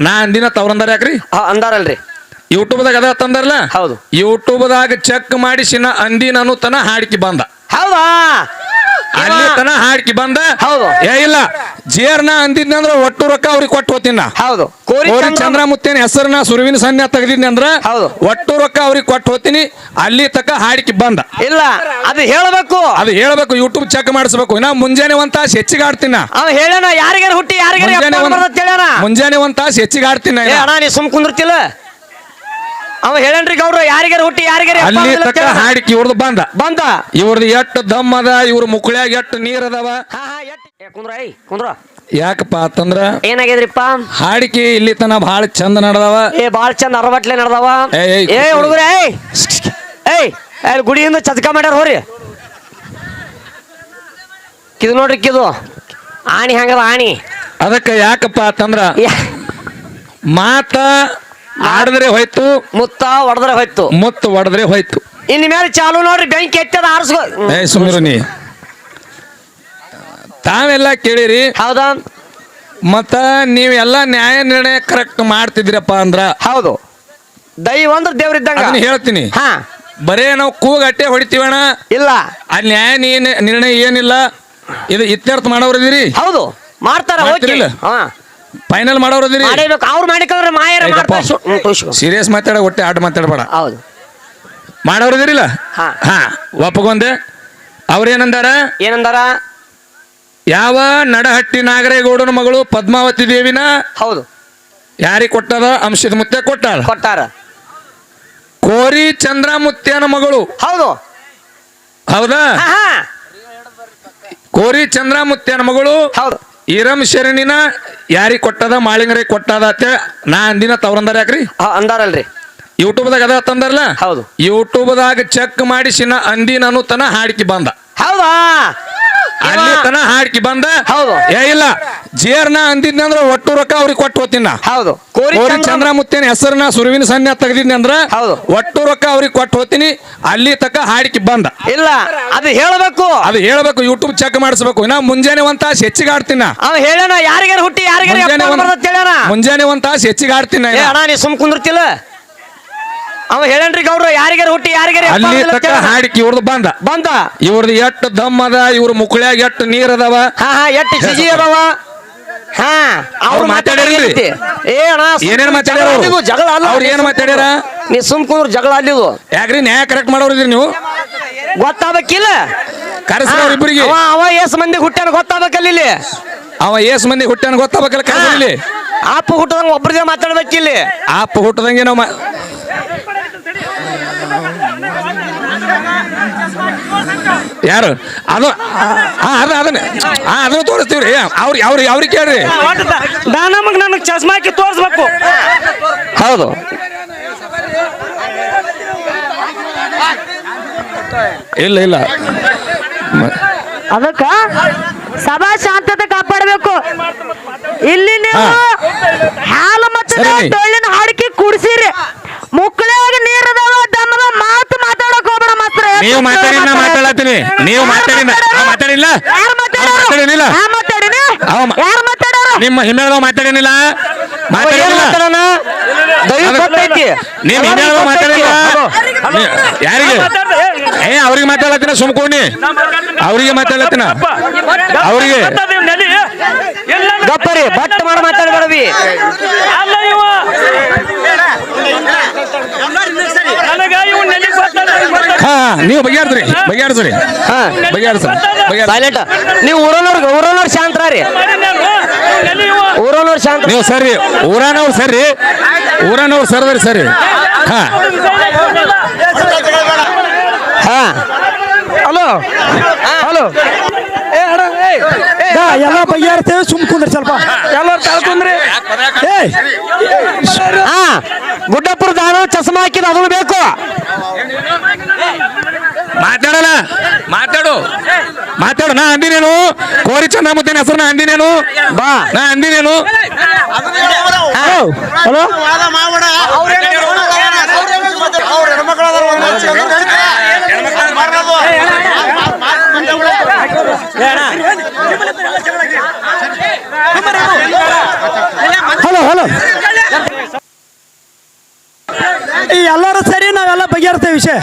ನಾ ಅಂದಿನ ತವ್ರಂದಾರ ಯಾಕ್ರಿ? ಅಂದಾರಲ್ರಿ. ಯೂಟ್ಯೂಬ್ದಾಗ ಅದ ತಂದಾರಲ್ಲ? ಹೌದು. ಯೂಟ್ಯೂಬ್ದಾಗ ಚೆಕ್ ಮಾಡಿಸಿನ ಅಂದಿನ ತನ ಹಾಡಿಕೆ ಬಂದ. ಹೌದಾ? ಅಲ್ಲಿ ತನ ಹಾಡಿಕೆ ಬಂದ ಹೌದು. ಏ ಇಲ್ಲ ಜೇರ್ನ ಅಂದಿದ್ನಂದ್ರ ಒಟ್ಟು ರೊಕ್ಕ ಅವ್ರಿಗೆ ಕೊಟ್ಟು ಹೋತಿನ ಹೌದು. ಕೋರಿ ಕೋರಿ ಚಂದ್ರ- ಚಂದ್ರಮುತ್ತೇನ ಹೆಸರನ್ನ ಸುರುವಿನ ಸನ್ಯ ತೆಗೆದಿದ್ನಿ ಅಂದ್ರೆ ಹೌದು. ಒಟ್ಟು ರೊಕ್ಕ ಅವ್ರಿಗೆ ಕೊಟ್ಟು ಹೋತೀನಿ ಅಲ್ಲಿ ತಕ ಹಾಡ್ಕಿ ಬಂದ. ಇಲ್ಲ ಅದು ಹೇಳಬೇಕು. ಅದು ಹೇಳ್ಬೇಕು ಯೂಟ್ಯೂಬ್ ಚೆಕ್ ಮಾಡಿಸ್ಬೇಕು. ಇನ್ನ ಮುಂಜಾನೆ ಒಂದ್ ತಾಸು ಹೆಚ್ಚಿಗೆ ಆಡ್ತೀನ. ಅವ ಹೇಳೋಣ ಯಾರಿಗಾರ ಹುಟ್ಟಿ ಯಾರಿಗಾರ ಮುಂಜಾನೆ ಒಂದ್ ತಾಸ ಮುಂಜಾನೆ ಒಂದ್ ತಾಸು ಹೆಚ್ಚಿಗೆ ಆಡ್ತೀನಿ ಏ ಅಣ್ಣ ನೀ ಸುಮ್ ಕುಂದಿರ್ತಿಲ್ಲ? ಅವ ಹೇಳನ್ರಿ ಗೌಡ್ರ ಯಾರಿಗಾರ ಹುಟ್ಟಿ ಯಾರಿಗಾರ ಎಪ್ಪ ಅಲ್ಲಿ ಅಂದಿಲ್ಲ ತಕ ಅಂತೇಳಣ. ಹಾಡಿಕೆ ಇವ್ರದ್ದು ಬಂದ. ಬಂದ. ಇವ್ರದ್ದು ಎಟ್ಟು ದಮ್ ಅದ ಇವ್ರ ಮುಕ್ಳ್ಯಾಗ ಎಟ್ಟು ನೀರ್ ಅದಾವ? ಹಾ ಹಾ ಎಟ್ ಏ ಕುಂದ್ರ ಐ ಕುಂದ್ರ. ಯಾಕಪ್ಪ ಅಂತಂದ್ರ ಏನಾಗ್ಯದ್ರಿಪ್ಪ? ಹಾಡಿಕೆ ಇಲ್ಲಿ ತನ ಬಹಳ ಚಂದ ನಡೆದವ. ಏ ಬಾಳ್ ಚಂದ ಅರವಟ್ಲೆ ನಡ್ದಾವ. ಏ, ಏಯ್, ಏ ಹುಡುಗ್ರೆ ಏಯ್. ಏಯ್ ಅಲ್ಲಿ ಗುಡಿಯಿಂದ ಚದಕ ಮಾಡ್ಯಾರ ಹೋರಿ. ಕಿದು ನೋಡ್ರಿ ಕಿದು. ಆಣಿ ಹಂಗದ ಆಣಿ. ಅದಕ್ಕೆ ಯಾಕಪ್ಪ ಅಂತಂದ್ರ ಮಾತಾ ಮಾತ ಆಡಿದ್ರೆ ಹೋಯ್ತು. ಮುತ್ತ ಹೊಡೆದ್ರೆ ಹೋಯ್ತು. ಮುತ್ತು ಹೊಡೆದ್ರೆ ಹೋಯ್ತು. ಇನ್ ಮೇಲೆ ಚಾಲು ನೋಡ್ರಿ ಬೆಂಕಿ ಎತ್ತದ ಆರಿಸ್ಕೋ ಏ ಸುಮಿರು ನೀ. ತಾವೆಲ್ಲ ಕೇಳಿರಿ. ಹೌದಾ? ಮತ್ತ ನೀವೆಲ್ಲ ನ್ಯಾಯ ನಿರ್ಣಯ ಕರೆಕ್ಟ್ ಮಾಡ್ತಿದ್ರಪ್ಪ ಅಂದ್ರ ಹೌದು. ದೈವ ಅಂದ್ರೆ ದೇವ್ರಿದ್ದಂಗ ಅದನ್ನ ಹೇಳ್ತೀನಿ. ಹಾ. ಬರೇ ನಾವು ಕೂಗಟ್ಟೆ ಹೊಡಿತೀವಣ ಇಲ್ಲ. ಆ ನ್ಯಾಯ ನೀ- ನಿರ್ಣಯ ಏನಿಲ್ಲ. ಇದು ಇತ್ಯರ್ಥ ಮಾಡೋರಿದಿರಿ ಹೌದು. ಮಾಡ್ತಾರ ಓಕೆ ಇಲ್ಲ ಹಾ. ಫೈನಲ್ ಮಾಡೋರು ಮಾಡೇಬೇಕು. ಅವ್ರು ಮಾಡಿಕಂದ್ರೆ ಮಾಯರ. ಸೀರಿಯಸ್ ಮಾತಾಡ ಒಟ್ಟೆ ಆಟ ಮಾತಾಡಬೇಡ. ಹೌದು. ಮಾಡೋರಿದಿರಿಲ್ಲ? ಹಾ. ಹಾ ಒಪ್ಪಗೊಂದೆ ಅವ್ರೇನಂದಾರ? ಏನಂದಾರ? ಯಾವ ನಡಹಟ್ಟಿ ನಾಗರೇಗೌಡನ ಮಗಳು ಪದ್ಮಾವತಿ ದೇವಿನ ಹೌದು. ಯಾರಿಗೆ ಕೊಟ್ಟದ ಅಂಶದ ಮುತ್ತೆ ಕೊಟ್ಟಾರ ಕೊಟ್ಟಾರ. ಕೋರಿ ಚಂದ್ರಮುತ್ಯನ ಮಗಳು. ಹೌದು. ಹೌದಾ. ಕೋರಿ ಚಂದ್ರಮುತ್ಯನ ಮಗಳು. ಹೌದು. ಈರಂ ಶರಣಿನ ಯಾರಿಗೆ ಕೊಟ್ಟದ ಮಾಳಿಂಗರೇ ಕೊಟ್ಟದ ಅಂತ ನಾ ಅಂದಿನ ತವ್ರಂದಾರ ಯಾಕ್ರಿ? ಅಂದಾರಲ್ರಿ. ಯೂಟ್ಯೂಬ್ದಾಗ ಅದ ತಂದಾರಲ್ಲ ಹೌದು. ಯೂಟ್ಯೂಬ್ದಾಗ ಚೆಕ್ ಮಾಡಿಸಿನ ಅಂದಿನ ತನ ಹಾಡಿಕೆ ಬಂದ. ಹೌದಾ? ಅಲ್ಲಿ ತನ ಹಾಡಿಕೆ ಬಂದ ಹೌದು. ಏ ಇಲ್ಲ ಜೇರ್ನ ಅಂದಿದ್ನಂದ್ರ ಒಟ್ಟು ರೊಕ್ಕ ಅವ್ರಿಗೆ ಕೊಟ್ಟು ಹೋತಿನ. ಹೌದು ಕೋರಿ ಕೋರಿ ಚಂದ್ರ- ಚಂದ್ರಮುತ್ತೇನ ಹೆಸರನ್ನ ಸುರುವಿನ ಸನ್ಯ ತೆಗ್ದಿದ್ನಂದ್ರ ಹೌದು. ಒಟ್ಟು ರೊಕ್ಕ ಅವ್ರಿಗೆ ಕೊಟ್ಟು ಹೋತೀನಿ ಅಲ್ಲಿ ತಕ ಹಾಡ್ಕಿ ಬಂದ ಇಲ್ಲ ಅದು ಹೇಳಬೇಕು ಅದು ಹೇಳ್ಬೇಕು ಯೂಟ್ಯೂಬ್ ಚೆಕ್ ಮಾಡಿಸ್ಬೇಕು ಇನ್ನ ಮುಂಜಾನೆ ಒಂದ್ ತಾಸು ಹೆಚ್ಚಿಗೆ ಆಡ್ತೀನ. ಅವ ಹೇಳೋಣ ಯಾರಿಗಾರ ಹುಟ್ಟಿ ಯಾರಿಗಾರ ಮುಂಜಾನೆ ಒಂದ್-. ಮುಂಜಾನೆ ಒಂದ್ ತಾಸು ಹೆಚ್ಚಿಗೆ ಆಡ್ತೀನಿ ನಾ ಇನ್ನ. ಸುಮ್ ಕುಂದಿರ್ತಿಲ್ಲ ಅವ ಹೇಳನ್ರಿ ಗೌಡ್ರ ಯಾರಿಗಾರ ಹುಟ್ಟಿ ಯಾರಿಗಾರ ಎಪ್ಪ ಅಲ್ಲಿ. ಹಾಡಿಕೆ ಇವ್ರದ್ದು ಬಂದ. ಬಂದ. ಇವ್ರದ್ದು ಎಟ್ಟು ದಮ್ ಅದ ಇವ್ರ ಮುಕ್ಳ್ಯಾಗ ಎಟ್ಟು ನೀರ್ ಅದಾವ ಹಾ ಹಾ ಎಟ್ಟು ಸಿಜಿ ಅದಾವ. ಹಾ ಅವ್ರು ಅವ್ರು ಏ ಅಣ್ಣ ಸುಮ್ ಏನೇನ್ ಮಾತಾಡ್ಯಾರ? ಅಲ್ಲಿದು ಜಗಳ ಅಲ್ಲ. ಅವ್ರು ಏನ್ ಮಾತಾಡ್ಯಾರ? ನೀ ಸುಮ್ ಕುಂದ್ರ ಜಗಳ ಅಲ್ಲಿದು. ಯಾಕ್ರಿ ನ್ಯಾಯ ಕರೆಕ್ಟ್ ಮಾಡೋರಿದ್ರಿ ನೀವು? ಗೊತ್ತಾಗಬೇಕಿಲ್ಲ. ಕರೆಸ್ರಿ ಅವ್ರಿಬ್ರಿಗೆ ಅವ ಅವ ಎಸ್ ಮಂದಿ ಹುಟ್ಟ್ಯಾನ ಗೊತ್ತಾಗಬೇಕಲ್ಲ ಇಲ್ಲಿ. ಅವ ಏಸ್ ಮಂದಿ ಹುಟ್ಟ್ಯಾನ ಗೊತ್ತಾಗಬೇಕಲ್ಲ ಕರೆಸ್ರಿ ಅಪ್ಪ ಹುಟ್ಟದಂಗ ಒಬ್ರದೇ ಮಾತಾಡ್ಬೇಕಿಲ್ಲಿ. ಆಪ್ ಹುಟ್ಟದಂಗೆ ನಾವು ಮಾ- ಯಾರು? ಅದು ಅದ ಅದನ್ನ. ಹಾ ಅದನ್ನ ತೋರಿಸ್ತೀವ್ರಿ. ಅವ್ರಿ ಅವ್ರಿಗೆ ಅವ್ರಿಗೆ ಕೇಳ್ರಿ. ನಮಗ್ ನನಗ್ ಚಸ್ಮಾ ಹಾಕಿ ತೋರಿಸ್ಬೇಕು. ಹೌದು. ಇಲ್ಲ ಇಲ್ಲ. ಅದಕ್ಕ ಸಭಾ ಶಾಂತತೆ ಕಾಪಾಡಬೇಕು. ಇಲ್ಲಿ ನೀವು ಹಾಲು ಮತ್ತು ಹಾಡಿ ಹಾಡಿಕೆ ನೀವು ಮಾತಾಡಿ ನಾ ಮಾತಾಡತ್ತೀನಿ. ನೀವು ಮಾತಾಡಿ ಮಾತಾಡಿಲ್ಲ? ಮಾತಾಡಿನಿಲ್ಲ? ನಿಮ್ಮ ಹಿಮ್ಮೇಳದವ ಮಾತಾಡಿನಿಲ್ಲ? ಮಾತಾಡಿಲ್ಲ ಮಾತಾಡೋಣ ದೈವ ಗೊತ್ತೈತಿ ನೀವು ಹಿಮ್ಮೇಳದವ ಮಾತಾಡಿಲ್ಲ? ಯಾರಿಗೆ? ಏ ಅವ್ರಿಗೆ ಮಾತಾಡತ್ತಿನ ಸುಮ್ಕೋಣಿ ಅವ್ರಿಗೆ ಮಾತಾಡತ್ತಿನ? ಅವ್ರಿಗೆ? ಗಪ್ಪರಿ ಬಟ್ ಮಾಡಿ ಮಾತಾಡ್ಬೇಡವಿ ಹಾ ನೀವು ಬಗೆಹರಿಸ್ರಿ ಬಗೆಹರಿಸ್ರಿ. ಹಾ. ಬಗೆಹರಿಸ್ರಿ ಬಗೆಹರಿಸ್ರಿ. ಸೈಲೆಂಟ್ ನೀವು ಊರನವ್ರಿಗೆ ಊರನವ್ರು ಶಾಂತರ ರೀ. ಊರನವ್ರು ಶಾಂತ ನೀವು ಸರಿ ಊರನವ್ರು ಸರಿ ಊರನವ್ರು ಸರ್ದ್ರಿ ಸರಿ. ಹಾ. ಹಾ. Hello hello. ಎಲ್ಲ ಬಗೆಹರ್ತೇವೆ ಸುಮ್ ಕುಂದ್ರಿ ಸ್ವಲ್ಪ. ಎಲ್ಲರೂ ಕಳ್ಕೊಂಡ್ರಿ ಏ ಹಾ. ಗುಡ್ಡಪ್ಪರ ದಾನ ಚಸ್ಮಾ ಹಾಕಿದ ಅದನ್ನು ಬೇಕು. ಮಾತಾಡಲ್ಲ ಮಾತಾಡು ಮಾತಾಡು ನಾ ಅಂದಿನೇನು ಕೋರಿ ಚಂದ್ರಮುದ್ದಿನ ಹೆಸರು ನಾ ಅಂದಿನೇನು ಬಾ ನಾ ಅಂದಿನೇನು ಹಲೋ ಹಲೋ ಹಲೋ ಈ ಎಲ್ಲರೂ ಸರಿ ನಾವೆಲ್ಲ ಬಗೆಹರಿಸ್ತೇವೆ ವಿಷಯ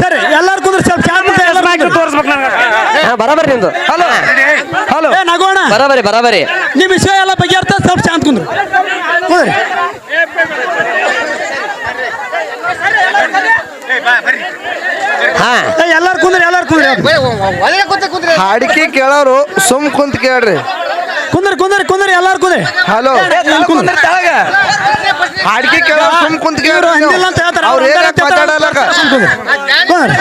ಸರಿ ಎಲ್ಲಾರು ಕುಂದ್ರೆ ಸ್ವಲ್ಪ ಎಲ್ಲರೂ ತೋರಿಸ್ಬೇಕು ಹಾ ಬರಾಬರಿ ನಿಂದು ಹಲೋ. ಹಲೋ. ಏ ನಗೋಣ. ಬರಾಬರಿ ಬರಾಬರಿ. ನಿಮ್ಮ ವಿಷಯ ಎಲ್ಲ ಬಗೆಹರ್ತ ಸ್ವಲ್ಪ ಶಾಂತ ಕುಂದ್ರು. ಕುಂದ್ರಿ ಹಾ. ಏ ಎಲ್ಲಾರು ಕುಂದ್ರಿ ಎಲ್ಲಾರು ಕುಂದ್ರಿ. ಹಾಡಿಕೆ ಕೇಳೋರು ಸುಮ್ ಕುಂತ ಕೇಳ್ರಿ. ಕುಂದ್ರಿ ಕುಂದ್ರಿ ಎಲ್ಲಾರು ಕುಂದ್ರಿ. ಹಲೋ ಕುಂದ್ರಿ ಹಾಡಿಕೆ ಕೇಳೋ ಸುಮ್ ಕುಂತ್ ಇವ್ರು ಅಂತ ಹೇಳ್ತಾರೆ ಅವ್ರು ಏನ್. ಮಾತಾಡಲ್ಲ ಸುಮ್ ಕುಂದ್ರಿ. ಕುಂದ್ರಿ.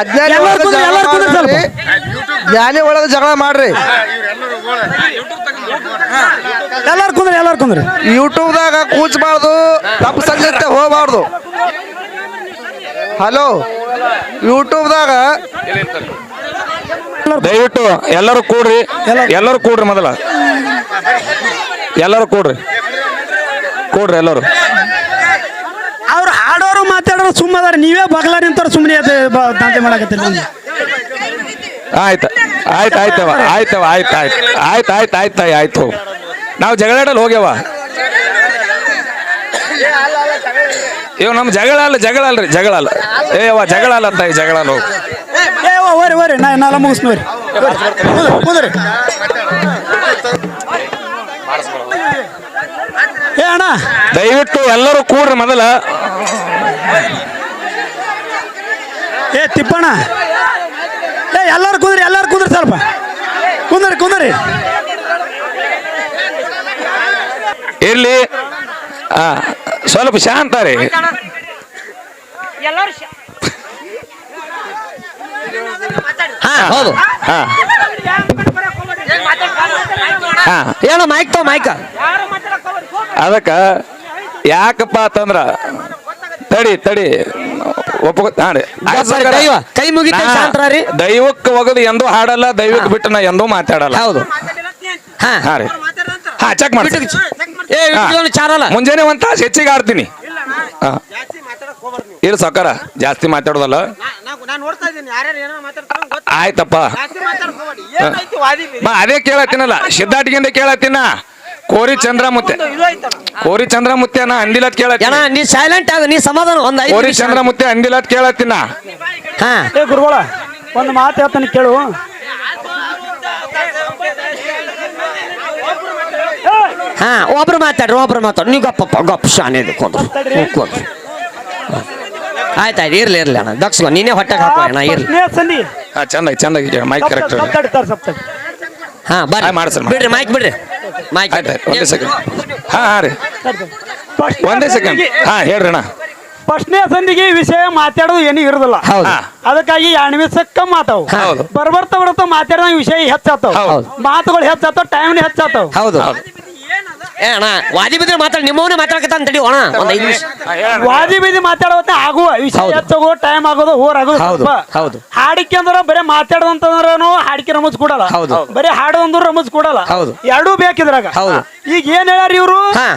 ಅಜ್ಞಾನಿ ಎಲ್ಲಾರು ಒಳಗ ಕುಂದ್ರಿ, ಜಗಳ ಎಲ್ಲಾರು ಕುಂದ್ರಿ ಮಾಡ್ಬೇಡ್ರಿ. ಜ್ಞಾನಿ ಒಳಗ ಜಗಳ ಮಾಡ್ರಿ. ಎಲ್ಲಾರು ಕುಂದ್ರಿ ಎಲ್ಲಾರು ಕುಂದ್ರಿ. ಯೂಟ್ಯೂಬ್ದಾಗ ಕೂಚ್ಬಾರ್ದು ತಪ್ಪು ಸಂಜೆ ಹೋಗ್ಬಾರ್ದು. ಹಲೋ ಯೂಟ್ಯೂಬ್ದಾಗ ದಯವಿಟ್ಟು ಎಲ್ಲರೂ ಕೂಡ್ರಿ ಎಲ್ಲರೂ ಕೂಡ್ರಿ ಮೊದಲ ಎಲ್ಲರೂ ಕೂಡ್ರಿ ಕೂಡ್ರಿ ಎಲ್ಲರೂ ಅವ್ರು ಆಡೋರು ಮಾತಾಡೋರು ಸುಮ್ಮದಾರ ನೀವೇ ಬಗ್ಲ ನಿಂತಾರ ಸುಮ್ಮನೆ ದಾಂತೆ ಮಾಡಕತ್ತೀರಿ ಆಯ್ತು ಆಯ್ತು ಆಯ್ತವ ಆಯ್ತವ ಆಯ್ತು ಆಯ್ತು ಆಯ್ತು ಆಯ್ತು ಆಯ್ತು ಆಯ್ತು ನಾವು ಜಗಳಾಡಲ್ಲಿ ಹೋಗ್ಯವ ಇವ್ ನಮ್ಮ ಜಗಳ ಅಲ್ಲ ಜಗಳ ಅಲ್ರಿ ಜಗಳ ಅಲ್ಲ ಏ ಅವ ಜಗಳ ಅಲ್ಲ ಅಂತ ಈ ಜಗಳ ಓ, ಓರಿ ಓರಿ ನಾ ನಾಲ ಮುಗಿಸ್ನೋರಿ ಕುಂದ್ರಿ. ಏ ಅಣ್ಣ. ದಯವಿಟ್ಟು ಎಲ್ಲರೂ ಕೂಡ್ರಿ ಮೊದಲ. ಏ ತಿಪ್ಪಣ್ಣ. ಏ ಎಲ್ಲರೂ ಕುದ್ರಿ ಎಲ್ಲರೂ ಕುದ್ರಿ ಸ್ವಲ್ಪ. ಕುಂದ್ರಿ ಕುಂದ್ರಿ. ಇರ್ಲಿ. ಆ ಸ್ವಲ್ಪ ಶಾಂತ ರೀ. ಹಾ ಹೌದು. ಹಾ. ಹಾ. ಏನು ಮೈಕ್ ತೋ ಮೈಕ್ ಅದಕ್ಕ ಯಾಕಪ್ಪ ಅಂತಂದ್ರ ತಡಿ ತಡಿ. ದೈವ ಕೈ ಮುಗಿತ ದೈವಕ್ಕೆ ಒಗದು ಎಂದೂ ಹಾಡಲ್ಲ ದೈವಕ್ಕೆ ಬಿಟ್ಟು ನಾ ಎಂದೂ ಮಾತಾಡಲ್ಲ. ಹೌದು. ಹಾ. ಹಾ ರೀ. ಹಾ ಚೆಕ್ ಮಾಡಿ ಏ ಇಟ್ಕೊಂಡು ಚಾರಲ್ಲ ಮುಂಜಾನೆ ಒಂದ್ ತಾಸು ಹೆಚ್ಚಿಗೆ ಆಡ್ತೀನಿ. ಹಾ. ಇಲ್ಲ ಸೊಕ್ಕರ ಜಾಸ್ತಿ ಮಾತಾಡೋದಲ್ಲ. ನಾನು ನೋಡ್ತಾ ಇದ್ದೀನಿ ಯಾರ್ಯಾರು ಏನೋ ಮಾತಾಡ್ತಾರೋ ಗೊತ್ತ ಆಯ್ತಪ್ಪ? ಮಾ ಅದೇ ಕೇಳತ್ತೀನಲ್ಲ ಸಿದ್ಧಾಟಿಗಿಂದ ಕೇಳತ್ತೀನ? ಕೋರಿ ಚಂದ್ರಮುತ್ತೆ. ಕೋರಿ ಐತಲ್ಲ ಕೋರಿ ಚಂದ್ರಮುತ್ತೆನ ಅಂದಿಲತ್ ಏನ ಕೇಳತ್ತೀನಿ ನೀ ಸೈಲೆಂಟ್ ಆಗ ನೀ ಸಮಾಧಾನ ಒಂದ್ ಐದು ಕೋರಿ ನಿಮಿಷ. ಚಂದ್ರಮುತ್ತೆ ಅಂದಿಲತ್ ಕೇಳತ್ತೀನ? ಹಾ ಏ ಗುರುಗಳ ಒಂದು ಮಾತು ಹೇಳ್ತಾನೆ ಕೇಳು. ಹಾ ಒಬ್ರು ಮಾತಾಡ್ರಿ ಒಬ್ರು ಮಾತಾಡ್ರಿ. ನೀವು ಗಪ್ಪ ಗಪ್ ಶಾನೆ ಕೊಂದ್ರು. ಕೊಂದ್ರು. ಆಯ್ತಾಯ್ತು ಇರ್ಲಿ ಇರ್ಲಿ ಅಣ್ಣ. ದಕ್ಷ ನೀನೇ ಹೊಟ್ಟೆ ಹಾಕೋ ಅಣ್ಣ ಇರ್ಲಿ. ಹಾ ಚಂದ ಚಂದ ಮೈಕ್ ಕರೆಕ್ಟ್ ಹಾ ಬರ್ರಿ. ಮಾಡ್ಸಣ್ಣ. ಬಿಡ್ರಿ ಮೈಕ್ ಬಿಡ್ರಿ. ಮೈಕ್ ಒಂದೇ ಸೆಕೆಂಡ್ ಹಾ ಹಾ ರೀ. ಒಂದೇ ಸೆಕೆಂಡ್ ಹಾ ಹೇಳ್ರಿ ಅಣ್ಣ. ಫಸ್ಟ್ನೇ ಸಂದಿಗೆ ವಿಷಯ ಮಾತಾಡೋದು ಏನು ಇರೋದಿಲ್ಲ. ಅದಕ್ಕಾಗಿ ಎರಡು ಸಕ್ಕ ಮಾತಾವು. ಹೌದು. ಬರ್ಬರ್ತಾ ಬರ್ತಾ ಮಾತಾಡಿದ ವಿಷಯ ಹೆಚ್ಚಾತಾವ. ಮಾತುಗಳು ಹೆಚ್ಚಾತಾವ ಟೈಮ್ ಹೆಚ್ಚಾತಾವ ಹೌದು. ಏ ಅಣ್ಣ ವಾದಿ ಬಿದ್ರೆ ಮಾತಾಡಿ ನಿಮ್ಮವನೇ ಮಾತಾಡಕತ್ತ ಅಂತ ಅಣ್ಣ ಒಂದ್ ಐದು ನಿಮಿಷ ವಾದಿ ಬೀದಿ ಮಾತಾಡೋತ್ತ ಆಗುವ ವಿಷಯ ಟೈಮ್ ಆಗೋದು ಓರ್ ಆಗೋದು ಹೌದು, ಸ್ವಲ್ಪ. ಹೌದು. ಹಾಡಿಕೆ ಅಂದ್ರ ಬರೀ ಮಾತಾಡದಂತಂದ್ರೂ ಹಾಡಿಕೆ ರಮಜ್ ಕೊಡಲ್ಲ ಹೌದು. ಬರೀ ಹಾಡೋದಂದ್ರು ರಮಜ್ ಕೊಡಲ್ಲ ಹೌದು. ಎರಡೂ ಬೇಕಿದ್ರಾಗ ಹೌದು. ಈಗ ಏನ್ ಹೇಳ್ಯಾರ ಇವ್ರು ಹಾ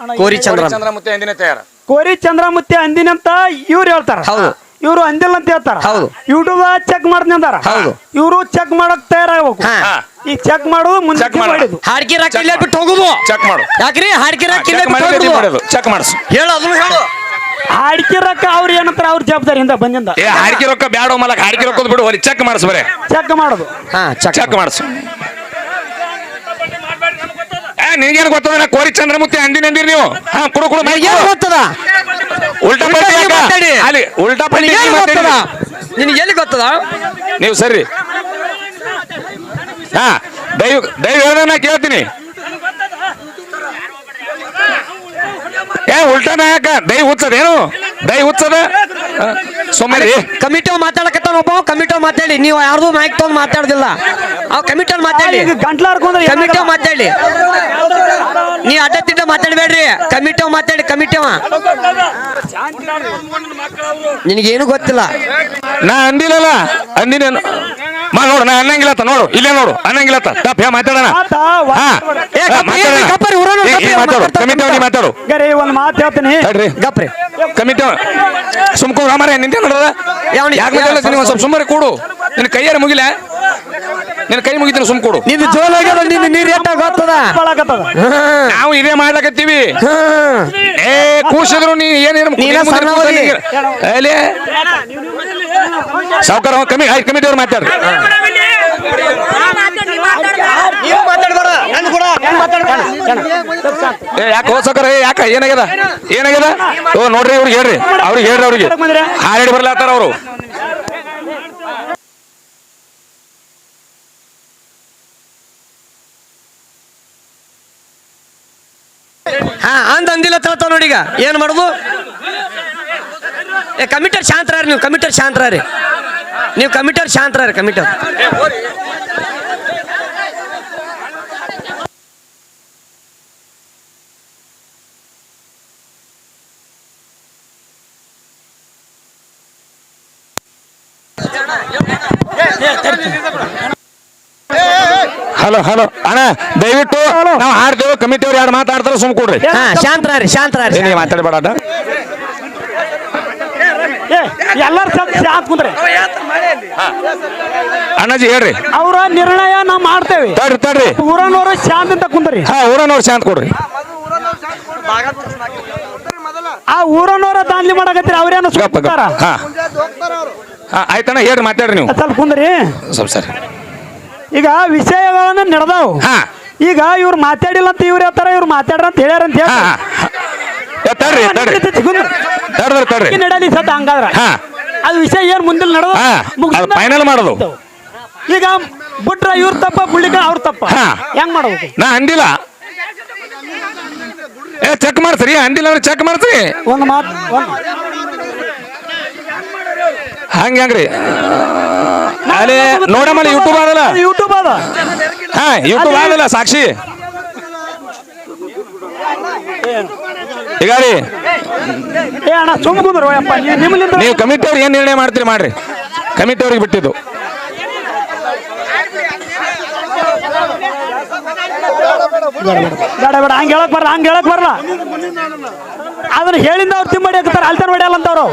ಅಣ್ಣ, ಕೋರಿ ಏನ್ ಚಂದ್ರ ಚಂದ್ರಮುತ್ತೆ ಅಂದಿನ ತಯಾರ ಕೋರಿ ಚಂದ್ರಮುತ್ತಿ ಅಂದಿನಂತ ಇವ್ರು ಹೇಳ್ತಾರ ಹೌದು. ಇವ್ರು ಅಂದಿಲ್ಲ ಅಂತ ಹೇಳ್ತಾರ. ಹೌದು. ಯೂಟ್ಯೂಬ್ ಚೆಕ್ ಮಾಡ್ತೀನಿ ಅಂತಾರ ಹೌದು. ಇವರು ಚೆಕ್ ಮಾಡಕ್ ತಯಾರಾಗಬೇಕು. ಹಾ. ಈ ಈಗ ಚೆಕ್ ಮಾಡೋದು ಮುಂದೆ Check ಮಾಡಿ. ಮಾಡಿದ್ದು. ಹಾಡ್ಕಿ ರಾಕ್ ಇಲ್ಲೇ ಬಿಟ್ಟು ಹೋಗುದು. ಚೆಕ್ ಮಾಡು. ಯಾಕ್ರಿ? ಹಾಡ್ಕಿ ರಾಕ್ ಇಲ್ಲೇ ಚೆಕ್ ಬಿಟ್ಟು ಮಾಡಿ ಹೋಗುದು. ಮಾಡೋದು ಚೆಕ್ ಮಾಡಿಸು. ಹೇಳು ಅದನ್ನು ಹೇಳು. ಹಾಡ್ಕಿ ರೊಕ್ಕ ಅವ್ರು ಏನಂತಾರ ಅವ್ರ ಜವಾಬ್ದಾರಿಯಿಂದ ಬಂದಿಂದ. ಏ ಹಾಡಿಕೆ ರೊಕ್ಕ ಬ್ಯಾಡ ಮಲಕ್ ಹಾಡಿಕೆ ರೊಕ್ಕದ್ ಬಿಡು ಬರೀ ಚೆಕ್ ಮಾಡಿಸ್ ಬರೇ. ಚೆಕ್ ಮಾಡೋದು. ಹಾ ಚಕ್ ಚೆಕ್ ಮಾಡಿಸು. ಏ ನಿನ್ಗೇನು ಗೊತ್ತದ? ನಾ ಕೋರಿ ಚಂದ್ರಮುಖಿ ಅಂದಿನ ಅಂದಿರಿ ನೀವು? ಹಾ ಕುಡು ಕುಡು ಏನ್ ಗೊತ್ತದ? ಉಲ್ಟಾ ಪಲ್ಟಿ? ಮಾತಾಡಿ. ಅಲ್ಲಿ ಉಲ್ಟಾ ಪಲ್ಟಿ ಏನ್ ಗೊತ್ತದ? ನಿನಗೆ ಎಲ್ಲಿ ಗೊತ್ತದ? ನೀವು ಸರಿ. ಹಾ ದೈವ ದೈವ ಕೇಳ್ತೀನಿ. ಏ ಉಲ್ಟಾನ ಯಾಕ? ದೈ ಹುಚ್ಚದೇನು ದೈ ಹುಚ್ಚದ ಸುಮ್ಮನೆ ಕಮಿಟಿ ಮಾತಾಡಕತ್ತಾನ ಒಬ್ಬ ಕಮಿಟಿ ಮಾತಾಡಿ ನೀವು ಯಾರ್ದು ಮೈಕ್ ತಗೊಂಡ್ ಮಾತಾಡ್ದಿಲ್ಲ. ಅವ್ ಕಮಿಟಿ ಮಾತಾಡಿ. ಗಂಟ್ಲಾಡ್ಕೊಂಡ್ರೆ ಕಮಿಟಿ ಮಾತಾಡಿ. ನೀ ಅಡ್ಡ ತಿಡ್ಡ ಮಾತಾಡ್ಬೇಡ್ರಿ. ಕಮಿಟಿ ಮಾತಾಡಿ ಕಮಿಟಿ ನಿನಗೇನು ಗೊತ್ತಿಲ್ಲ. ನಾ ಅಂದಿಲ್ಲಲ್ಲ. ಅಂದಿನೇನು ಮಾ ನೋಡು ನಾ ಅನ್ನಂಗಿಲ್ಲತ್ತ ನೋಡು. ಇಲ್ಲೇ ನೋಡು ಅನ್ನಂಗಿಲ್ಲತ್ತ. ತಪ್ಪ ಹೇ. ಮಾತಾಡೋಣ ಮಾತಾಡೋಣ. ಮಾತಾಡು. ಕಮಿಟಿ ಮಾತಾಡು. ಒಂದ್ ಮಾತು ಹೇಳ್ತೀನಿ. ಗಪ್ರಿ ಕಮಿಟಿ ಸುಮ್ಕೋ ರಾಮಾರ ನಿಂತೆ ಯಾವನಿಗೆ? ಯಾಕೆ ಮಾತಾಡಲ್ಲ ನೀವು ಸ್ವಲ್ಪ ಸುಮ್ಮನೆ ಕೂಡು. ನಿನ್ನ ಕೈಯಾರ ಮುಗಿಲ? ನಿನ್ನ ಕೈ ಮುಗಿತೀನಿ ಸುಮ್ ಕೊಡು. ನಿನ್ನ ಜೋಲ್ ಆಗ್ಯದ ನಿಂದು ನೀರ್ ಎಟ್ಟ ಗೊತ್ತದ ನಾವು ಇದೇ ಮಾಡ್ಲಕತ್ತೀವಿ. ಏ ಕೂಸಿದ್ರು ನೀ ಏನೇನು ನೀನ ಸಣ್ಣವರಿ. ಸಾವುಕಾರ ಕಮಿ ಆಯ್ತು ಕಮಿಟಿ ಅವ್ರು ಮಾತಾಡ್ರಿ ಯಾಕೆ ಹೋಸಕರ ಏ ಯಾಕ? ಏನಾಗ್ಯದ? ಏನಾಗ್ಯದ? ಓ ನೋಡ್ರಿ ಅವ್ರಿಗೆ ಹೇಳ್ರಿ. ಅವ್ರಿಗೆ ಹೇಳ್ರಿ ಅವ್ರಿಗೆ. ಹಾರಾಡಿ ಬರ್ಲಾತಾರ ಅವರು. ಹಾ ಅಂದ್ ಅಂದಿಲ್ಲ ತಿಳ್ತಾವ ನೋಡಿ ಈಗ. ಏನ್ ಮಾಡುದು? ಏ ಕಮಿಟರ್ ಶಾಂತರ ನೀವು ಕಮಿಟರ್ ಶಾಂತರ ರೀ ನೀವು ಕಮಿಟರ್ ಶಾಂತರ ಕಮಿಟರ್. Hello hello. ಅಣ್ಣ ದಯವಿಟ್ಟು ನಾವು ಹಾಡ್ತೇವೆ ಕಮಿಟಿ ಅವ್ರು ಯಾರು ಮಾತಾಡ್ತಾರ ಸುಮ್ ಕೊಡ್ರಿ. ಹಾ ಶಾಂತರ ರೀ ಶಾಂತರ ರೀ ಏ, ನೀ ಮಾತಾಡಬೇಡ ಎಲ್ಲಾರು ಸ್ವಲ್ಪ ಶಾಂತ ಕುಂದ್ರಿ. ಅಣ್ಣಾಜಿ ಹೇಳ್ರಿ. ಅವರ ನಿರ್ಣಯ ನಾವ್ ಮಾಡ್ತೇವೆ. ತಡ್ರಿ ತಡ್ರಿ. ಊರನವರು ಶಾಂತಿಂತ ಕುಂದ್ರಿ. ಹಾ ಊರನವ್ರು ಶಾಂತ ಕೊಡ್ರಿ. ಆ ಊರನವರ ದಾನ್ಲಿ ಮಾಡಕತ್ತೀರಿ ಅವ್ರೇನು ಸುತ್ತಾರ ಹಾ. ಆಯ್ತಣ್ಣ ಹೇಳ್ರಿ ಮಾತಾಡ್ರಿ ನೀವು. ಸ್ವಲ್ಪ ಕುಂದ್ರಿ. ಸ್ವಲ್ಪ ಸರಿ. ಈಗ ವಿಷಯಗಳನ್ನ ನಡೆದಾವ್. ಹಾ. ಈಗ ಇವ್ರು ಮಾತಾಡಿಲ್ಲ ಅಂತ ಇವ್ರು ಹೇಳ್ತಾರ ಇವ್ರು ಮಾತಾಡ್ರ ಅಂತ ಹೇಳ್ಯಾರ ಅಂತ ಹಾ ಹೇಳ್ತಾರ. ಹಾ. ಏ, ತಡ್ರಿ ತಡ್ರಿ. ತಡ್ರಿ ತಡ್ರಿ. ನಡಲಿ ಸತ ಹಂಗಾದ್ರ. ಹಾ. ಅದು ವಿಷಯ ಏನ್ ಮುಂದಿಲ್ ನಡೆದ ಹಾ ಅದು ಫೈನಲ್ ಮಾಡೋದು. ಈಗ ಬಿಟ್ರ ಇವ್ರ ತಪ್ಪ ಬುಳ್ಳಿಕ ಅವ್ರ ತಪ್ಪ. ಹಾ. ಹೆಂಗ್ ಮಾಡೋದು ನಾ ಅಂದಿಲ್ಲ. ಏ ಚೆಕ್ ಮಾಡ್ಸ್ರಿ ಅಂದಿಲ್ಲ ಅಂದ್ರೆ ಚೆಕ್ ಮಾಡ್ಸ್ರಿ. ಒಂದ್ ಮಾತು ಹಂಗ ಹೆಂಗ್ರಿ ಅಲ್ಲೇ ನೋಡಮ್ಮ ಯೂಟ್ಯೂಬ್ ಅದಲ್ಲ ಯೂಟ್ಯೂಬ್ ಅದ ಹಾ ಯೂಟ್ಯೂಬ್ ಅದಲ್ಲ ಸಾಕ್ಷಿ ಈಗ ರೀ ನೀವು ಕಮಿಟಿ ಅವ್ರು ಏನ್ ನಿರ್ಣಯ ಮಾಡ್ತೀರಿ ಮಾಡ್ರಿ ಕಮಿಟಿ ಅವ್ರಿಗೆ ಬಿಟ್ಟಿದ್ದು ಬೇಡ ಬೇಡ ಹಂಗ ಹೇಳಕ್ ಬರಲ್ಲ ಹಂಗ ಹೇಳಕ್ ಬರಲ್ಲ ಅದನ್ನ ಹೇಳಿಂದ ಅವ್ರು ತಿಂಬಡಿ ಹಾಕ್ತಾರ ಅಲ್ತಾರ ಹೊಡೆಯಲ್ಲ ಅಂತವ್ರು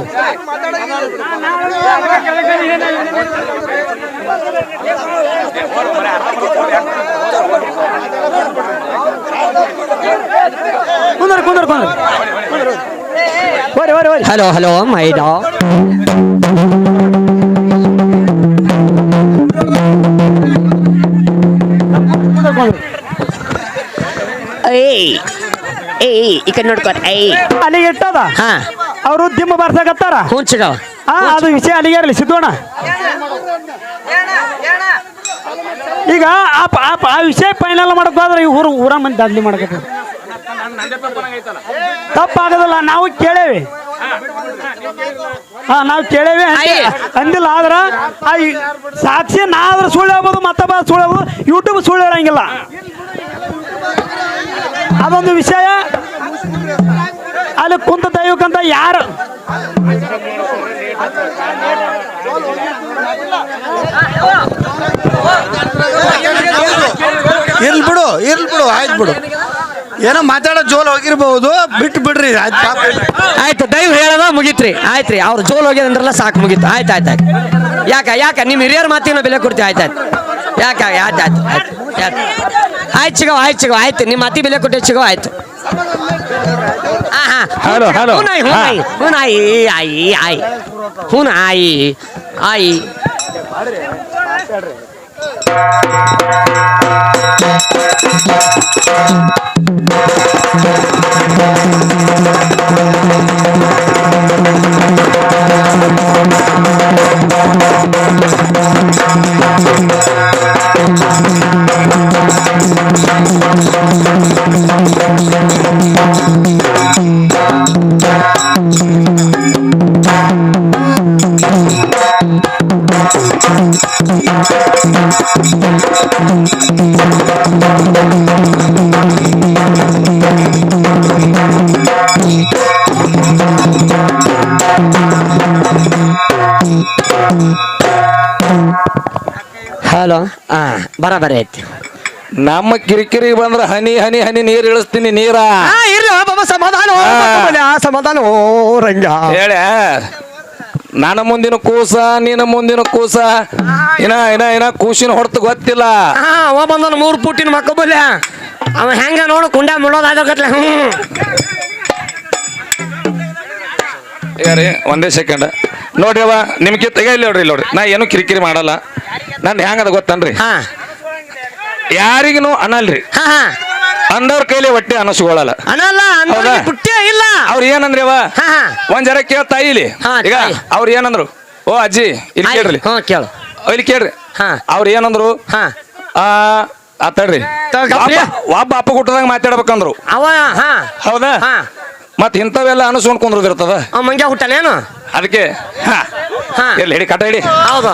ಕುಂದ್ರ ಕುಂದ್ರ ಕುಂದ್ರ. ಹಲೋ ಹಲೋ ಮೈಡಾ ಏಯ್. ಏಯ್ ಈ ಕಡೆ ಏಯ್. ಅಲ್ಲಿ ಇಟ್ಟದ? ಹಾ. ಅವರು ದಿಮ್ಮ ಬರ್ಸಕತ್ತಾರ ಹುಂಚಗವ ಹಾ ಅದು ವಿಷಯ ಅಲ್ಲಿಗೆ ಇರಲಿ ಸಿದ್ದೋಣ ಈಗ ಆ ಪ- ಆ ಪ- ಆ ವಿಷಯ ಫೈನಲ್ ಈ ಊರು ಊರ ಮಂದಿ ದಾದ್ಲಿ ಮಾಡಕತ್ತ ತಪ್ಪಾಗದಲ್ಲ ನಾವು ಕೇಳೇವಿ. ಹಾ ನಾವು ಕೇಳೇವಿ ಅಂದಿ-. ಅಂದಿಲ್ಲ ಆದ್ರ ಆ ಈ- ಸಾಕ್ಷಿ ನಾ ಆದ್ರೆ ಸುಳ್ಳು ಹೇಳ್ಬೋದು ಮತ್ತೊಬ್ಬ ಸುಳ್ಳು ಹೇಳ್ಬೋದು ಯೂಟ್ಯೂಬ್ ಸುಳ್ಳು ಹೇಳಂಗಿಲ್ಲ. ಅದೊಂದು ವಿಷಯ. ಅಲ್ಲಿ ಕುಂತ ದೈವಕ್ಕಂತ ಯಾರು? ಇರ್ಲಿ ಬಿಡು ಇರ್ಲಿ ಬಿಡು ಆಯ್ತು ಬಿಡು. ಏನೋ ಮಾತಾಡೋ ಜೋಲ್ ಹೋಗಿರ್ಬಹುದು ಬಿಟ್ಟು ಬಿಡ್ರಿ ಆಯ್ತು ದೈವ ಹೇಳದ ಮುಗಿತ್ರಿ. ಆಯ್ತ್ರಿ ಅವ್ರು ಜೋಲ್ ಹೋಗ್ಯದ ಅಂದ್ರಲ್ಲ ಸಾಕು ಮುಗಿತು. ಆಯ್ತು ಆಯ್ತು ಆಯ್ತು. ಯಾಕ ಯಾಕ ನಿಮ್ಮ ಹಿರಿಯರ ಮಾತಿನ ಬೆಲೆ ಕೊಡ್ತೀವಿ ಆಯ್ತು ಆಯ್ತು. ಯಾಕ ಆಯ್ತು ಆಯ್ತು ಆಯ್ತು ಆಯ್ತು. ಸಿಗೋ ಆಯ್ತು ಸಿಗೋ ಆಯ್ತು. ನಿಮ್ಮ ಮಾತಿ ಬೆಲೆ ಕೊಟ್ಟೆ ಸಿಗೋ ಆಯ್ತು. हेलो हेलो हुन आई हुन आई हुन आई आई आई हुन आई आई ಬರಾಬರಿ ಐತಿ. ನಮ್ಮ ಕಿರಿಕಿರಿ ಬಂದ್ರ ಹನಿ ಹನಿ ಹನಿ ನೀರ್ ಇಳಿಸ್ತೀನಿ ನೀರ. ಆ, ಇರ್ಲಿ ಬಾಬಾ ಸಮಾಧಾನ ಓ, ಸಮಾಧಾನ ಓ ರಂಗ. ಹೇಳ. ನನ್ನ ಮುಂದಿನ ಕೂಸ ನಿನ್ನ ಮುಂದಿನ ಕೂಸ. ಇನ್ನ ಇನ್ನ ಇನ್ನ ಕೂಸಿನ ಹೊಡ್ತು ಗೊತ್ತಿಲ್ಲ. ಹಾ ಅವ ಬಂದನ ಮೂರು ಪುಟ್ಟಿನ ಮಕ್ಕ ಬಲ್ಯ ಅವ ಹೆಂಗ ನೋಡು ಕುಂಡ ಮುಳೋದಾಗತ್ಲೆ ರೀ ಒಂದೇ ಸೆಕೆಂಡ್ ನೋಡ್ರಿ ಅವ ನಿಮ್ಗೆ ತೆಗ ಇಲ್ಲ ನೋಡ್ರಿ ಇಲ್ಲಿ ನೋಡ್ರಿ. ನಾ ಏನು ಕಿರಿಕಿರಿ ಮಾಡಲ್ಲ. ನಾನು ಹೆಂಗದ ಗೊತ್ತನ್ರಿ? ಹಾ. ಯಾರಿಗೂ ಅನಲ್ರಿ. ಹಾ ಹಾ. ಅಂದವ್ರ ಕೈಲಿ ಹೊಟ್ಟೆ ಅನಸ್ಕೊಳ್ಳಲ್ಲ ಅನಲ್ಲ ಹೌದಾ? ಅಂದ್ರೆ ಇಲ್ಲ ಅವ್ರ ಏನಂದ್ರಿ ಅವ? ಹಾ ಹಾ. ಒಂದ್ ಜರ ಕೇಳ ಇಲ್ಲಿ ಹಾ, ಈಗ ತಾಯಿ. ಅವ್ರ ಏನಂದ್ರು? ಓ ಅಜ್ಜಿ ಇಲ್ಲಿ ಕೇಳ್ರಿ. ಹ್ಞೂ ಕೇಳು. ಓ, ಇಲ್ಲಿ ಕೇಳ್ರಿ. ಹಾ. ಅವ್ರ ಏನಂದ್ರು? ಹಾ. ಆ ಆತಾಡ್ರಿ ತಡ್ರಿ, ಗಪ್ರಿ. ಒಬ್ಬ ಅಪ್ಪ ಕುಟ್ಟದಂಗ ಮಾತಾಡ್ಬೇಕಂದ್ರು. ಅವ ಹಾ. ಹೌದಾ? ಹಾ. ಮತ್ ಇಂಥವೆಲ್ಲ ಅನಸ್ಕೊಂಡ್ ಕುಂದ್ರದಿರ್ತದ ಅವ ಮಂಗ್ಯ ಹುಟ್ಟನೇನು ಅದಕ್ಕೆ ಹಾ. ಹಾ. ಹಿಡಿ ಕಟ ಹಿಡಿ ಹೌದು.